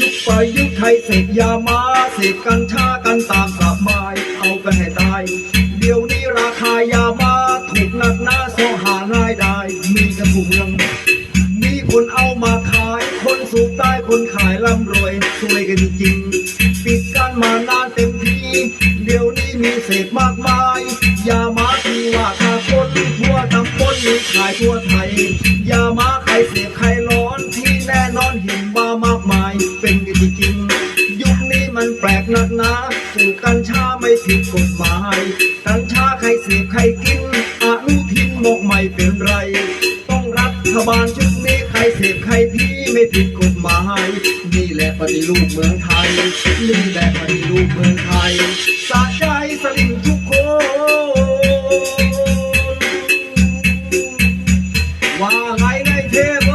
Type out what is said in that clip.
ยุคไปยุคไทยเสพยามาเสพกัญชากันตามสบาย เอากันให้ตาย เดี๋ยวนี้ราคายามาถูกหนักหน้าโซหาง่ายได้ มีกันทุกเมือง มีคนเอามาขาย คนสูบได้คนขายร่ำรวยสวยกันจริงปิดกันมานานเต็มที เดี๋ยวนี้มีเสพมากมาย ยามาที่ว่า ขายทั่วไทย ยามาใครเสพใครร้อนที่แน่นอนเห็นมามากมายเป็นกันจริง ยุคนี้มันแปลกหนักนาสูบกัญชาไม่ผิดกฎหมาย กัญชาใครเสพใครกินอนุทินบอกไม่เป็นไร ต้องรัฐบาลชุดนี้ใครเสพใครที่ไม่ผิดกฎหมาย นี่แหละปฏิรูปเมืองไทย นี่แหละปฏิรูปเมืองไทย ว่าไงในเทพ